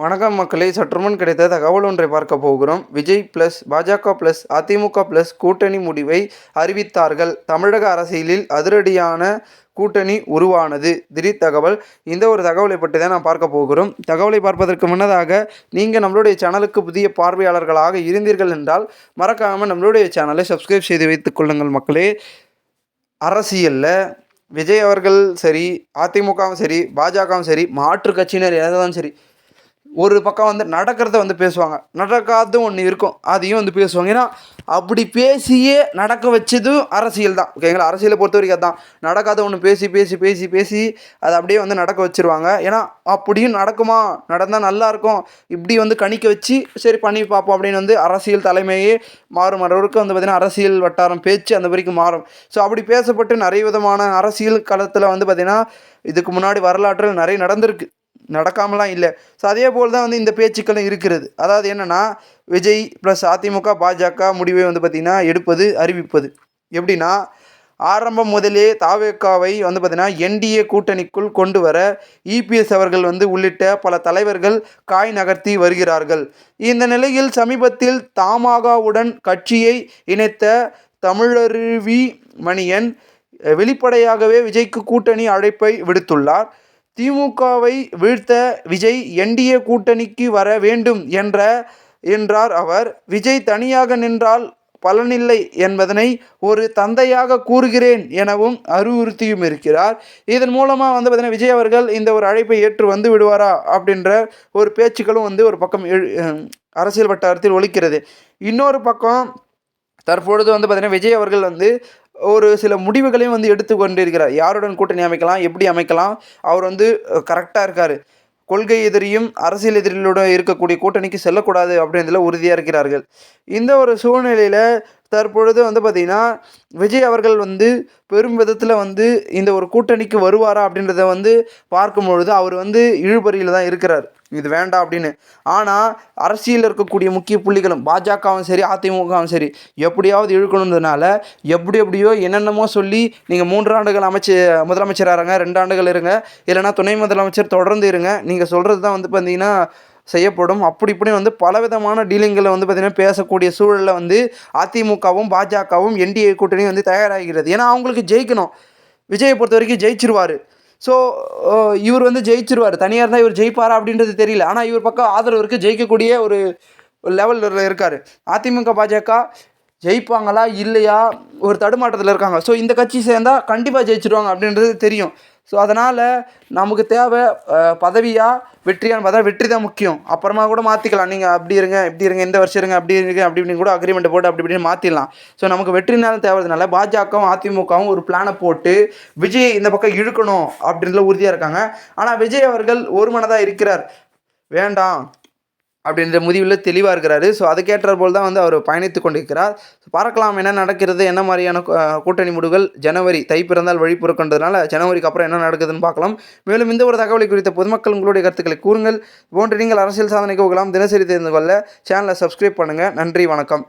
வணக்கம் மக்களே. சற்றுமுன் கிடைத்த தகவல் ஒன்றை பார்க்க போகிறோம். Vijay plus BJP plus AIADMK plus கூட்டணி முடிவை அறிவித்தார்கள். தமிழக அரசியலில் அதிரடியான கூட்டணி உருவானது. திடீர் தகவல். இந்த ஒரு தகவலை பற்றி தான் நான் பார்க்க போகிறோம். தகவலை பார்ப்பதற்கு முன்னதாக நீங்கள் நம்மளுடைய சேனலுக்கு புதிய பார்வையாளர்களாக இருந்தீர்கள் என்றால் மறக்காமல் நம்மளுடைய சேனலை சப்ஸ்கிரைப் செய்து வைத்துக் கொள்ளுங்கள் மக்களே. அரசியலில் விஜய் அவர்கள் சரி அதிமுகவும் சரி பாஜகவும் சரி மாற்று கட்சியினர் எதாவது சரி ஒரு பக்கம் வந்து நடக்கிறத வந்து பேசுவாங்க. நடக்காதும் ஒன்று இருக்கும். அதையும் வந்து பேசுவாங்க. ஏன்னா அப்படி பேசியே நடக்க வச்சதும் அரசியல் தான். ஓகேங்களா? அரசியலை பொறுத்த வரைக்கும் அதான். நடக்காத ஒன்று பேசி பேசி பேசி பேசி அதை அப்படியே வந்து நடக்க வச்சிருவாங்க. ஏன்னா அப்படியும் நடக்குமா? நடந்தால் நல்லாயிருக்கும் இப்படி வந்து கணிக்க வச்சு சரி பண்ணி பார்ப்போம் அப்படின்னு வந்து அரசியல் தலைமையே மாறும். அளவுக்கு வந்து பார்த்திங்கன்னா அரசியல் வட்டாரம் பேச்சு அந்த வரைக்கும் மாறும். ஸோ அப்படி பேசப்பட்டு நிறைய விதமான அரசியல் களத்தில் வந்து பார்த்திங்கன்னா இதுக்கு முன்னாடி வரலாற்றில் நிறைய நடந்திருக்கு. நடக்காமலாம் இல்லை. ஸோ அதே போல் தான் வந்து இந்த பேச்சுக்களும் இருக்கிறது. அதாவது என்னென்னா விஜய் ப்ளஸ் அதிமுக பாஜக முடிவை வந்து பார்த்திங்கன்னா எடுப்பது அறிவிப்பது. எப்படின்னா ஆரம்பம் முதலே தாவேக்காவை வந்து பார்த்திங்கன்னா என்டிஏ கூட்டணிக்குள் கொண்டு வர இபிஎஸ் அவர்கள் வந்து உள்ளிட்ட பல தலைவர்கள் காய் நகர்த்தி வருகிறார்கள். இந்த நிலையில் சமீபத்தில் தாமாகாவுடன் கட்சியை இணைத்த தமிழருவி மணியன் வெளிப்படையாகவே விஜய்க்கு கூட்டணி அழைப்பை விடுத்துள்ளார். திமுகவை வீழ்த்த விஜய் என்டிஏ கூட்டணிக்கு வர வேண்டும் என்ற என்றார் அவர். விஜய் தனியாக நின்றால் பலனில்லை என்பதனை ஒரு தந்தையாக கூறுகிறேன் எனவும் அறிவுறுத்தியும் இருக்கிறார். இதன் மூலமாக வந்து பார்த்திங்கன்னா விஜய் அவர்கள் இந்த ஒரு அழைப்பை ஏற்று வந்து விடுவாரா அப்படின்ற ஒரு பேச்சுக்களும் வந்து ஒரு பக்கம் அரசியல் வட்டாரத்தில் ஒழிக்கிறது இன்னொரு பக்கம் தற்பொழுது வந்து பார்த்திங்கன்னா விஜய் அவர்கள் வந்து ஒரு சில முடிவுகளையும் வந்து எடுத்து கொண்டிருக்கிறார். யாருடன் கூட்டணி அமைக்கலாம்? எப்படி அமைக்கலாம்? அவர் வந்து கரெக்டாக இருக்கார். கொள்கை எதிரியும் அரசியல் எதிரிகளுடன் இருக்கக்கூடிய கூட்டணிக்கு செல்லக்கூடாது அப்படின்றதுல உறுதியாக இருக்கிறார்கள். இந்த ஒரு சூழ்நிலையில் தற்பொழுது வந்து பார்த்திங்கன்னா விஜய் அவர்கள் வந்து பெரும் விதத்தில் வந்து இந்த ஒரு கூட்டணிக்கு வருவாரா அப்படின்றத வந்து பார்க்கும் பொழுது அவர் வந்து இழுபறியில் தான் இருக்கிறார். இது வேண்டாம் அப்படின்னு. ஆனால் அரசியலில் இருக்கக்கூடிய முக்கிய புள்ளிகளும் பாஜகவும் சரி அதிமுகவும் சரி எப்படியாவது இழுக்கணுன்றதுனால எப்படி எப்படியோ என்னென்னமோ சொல்லி நீங்கள் மூன்று ஆண்டுகள் அமைச்சு முதலமைச்சராக இருங்க ரெண்டு ஆண்டுகள் இருங்க இல்லைனா துணை முதலமைச்சர் தொடர்ந்து இருங்க நீங்கள் சொல்கிறது தான் வந்து பார்த்தீங்கன்னா செய்யப்படும். அப்படி இப்படி வந்து பலவிதமான டீலிங்களை வந்து பார்த்திங்கன்னா பேசக்கூடிய சூழலில் வந்து அதிமுகவும் பாஜகவும் என்டிஏ கூட்டணி வந்து தயாராகிறது. ஏன்னா அவங்களுக்கு ஜெயிக்கணும். விஜயை பொறுத்த வரைக்கும் ஜெயிச்சிருவார். ஸோ uh, இவர் வந்து ஜெயிச்சிருவார். தனியாக இருந்தால் இவர் ஜெயிப்பாரா அப்படின்றது தெரியல. ஆனால் இவர் பக்கம் ஆதரவு இருக்குது ஜெயிக்கக்கூடிய ஒரு லெவலில் இருக்கார். அதிமுக பாஜக ஜெயிப்பாங்களா? இல்லையா? ஒரு தடுமாற்றத்தில் இருக்காங்க. ஸோ இந்த கட்சி சேர்ந்தால் கண்டிப்பாக ஜெயிச்சிருவாங்க அப்படின்றது தெரியும். ஸோ அதனால் நமக்கு தேவை பதவியாக வெற்றியான பார்த்தா வெற்றி தான் முக்கியம். அப்புறமா கூட மாற்றிக்கலாம் நீங்கள் அப்படி இருங்க இப்படி இருங்க இந்த வருஷம் இருங்க அப்படி இருங்க அப்படி இப்படின்னு கூட அக்ரிமெண்ட் போட்டு அப்படி இப்படின்னு மாற்றிடலாம் ஸோ நமக்கு வெற்றினாலும் தேவைறதுனால பாஜகவும் அதிமுகவும் ஒரு பிளானை போட்டு விஜய் இந்த பக்கம் இழுக்கணும் அப்படின்றதுல உறுதியாக இருக்காங்க. ஆனால் விஜய் அவர்கள் ஒரு மனதாக இருக்கிறார். வேண்டாம். அப்படின்ற முடிவில் தெளிவாக இருக்கிறாரு. ஸோ அதுக்கேற்ற போல் தான் வந்து அவர் பயணித்து கொண்டிருக்கிறார். பார்க்கலாம் என்ன நடக்கிறது என்ன மாதிரியான கூட்டணி முடிவுகள் ஜனவரி தை பிறந்தால் வழி பிறக்கின்றதுனால ஜனவரிக்கு அப்புறம் என்ன நடக்குதுன்னு பார்க்கலாம். மேலும் இந்த ஒரு தகவலை குறித்த பொதுமக்கள் உங்களுடைய கருத்துக்களை கூறுங்கள். போன்று நீங்கள் அரசியல் சாதனைக்கு போகலாம். தினசரி தெரிந்து கொள்ள சேனலை சப்ஸ்கிரைப் பண்ணுங்கள் நன்றி வணக்கம்.